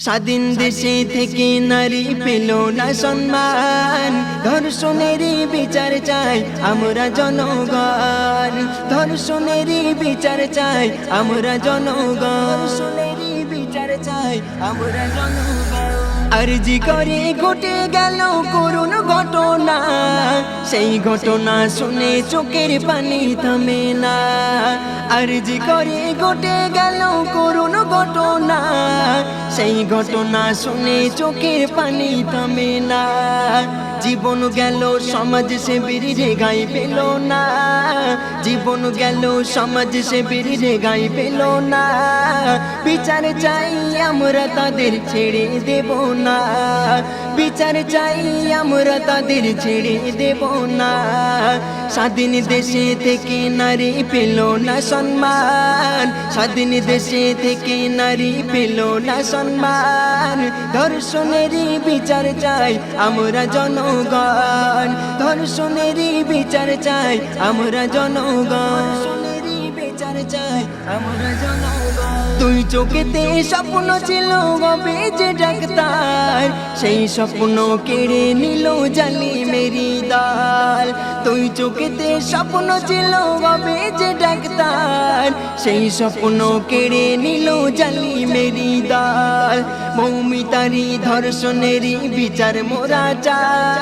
স্বাধীন দেশে থেকে নারী পেল না সম্মান। ধর্ষণেরই বিচার চাই আমরা জনগণ। ধর্ষণেরই বিচার চাই আমরা জনগণ। ধর্ষণেরই বিচার চাই আমরা জনগণ। আরজি করে ঘটে গেল করুণ ঘটনা। সেই ঘটনা শুনে চোখের পানি থামে না। আরজি করে ঘটে গেল করুণ ঘটনা। সেই ঘটনা শুনে চোখের পানি থামে না। জীবন গেল, সমাজ সেবীর রেগাই পেল না। জীবন গেল, সমাজ সেবীর রেগাই পেল না। বিচার চাই আমরা তাদের ছেড়ে দেব না। বিচার চাই আমরা তাদের ছেড়ে দেব না। স্বাধীন দেশে থেকে নারী পেল না সম্মান। স্বাধীন দেশে থেকে নারী পেল না সম্মান। জনগণ ধর্ষণেরই বিচার চাই আমরা জনগণ, ধর্ষণেরই বিচার চাই আমরা জনগণ। তুই চোখেতে স্বপ্ন ছিল গবে যে ডাক্তার, সেই স্বপ্ন কেড়ে নিল জালি মেরি দাল। তুই চোখেতে স্বপ্ন ছিল গবে যে ডাক্তার, সেই স্বপ্ন কেড়ে নিল জালি মেরি দাল। মৌমিতারি ধর্ষণেরই বিচার মোরা চাই।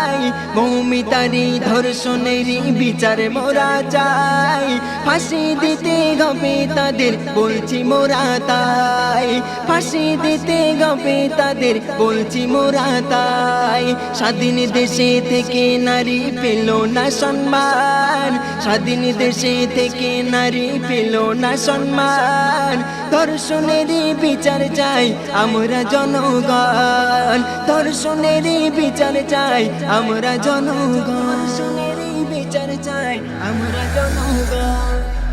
মৌমিতারি ধর্ষণেরই বিচার মোরা চাই। ফাঁসি দিতে হবে তাদের, বলছি মোরা তাই। ফাঁসি দিতে হবে তাদের, বলছি মোরা তাই। স্বাধীন দেশে থেকে নারী পেল না সম্মান। স্বাধীন দেশে থেকে নারী পেল না সম্মান। ধর্ষণেরই বিচার চাই আমরা জনগণ। ধর্ষণেরই বিচার চাই আমরা জনগণ। ধর্ষণেরই বিচার চাই আমরা জনগণ।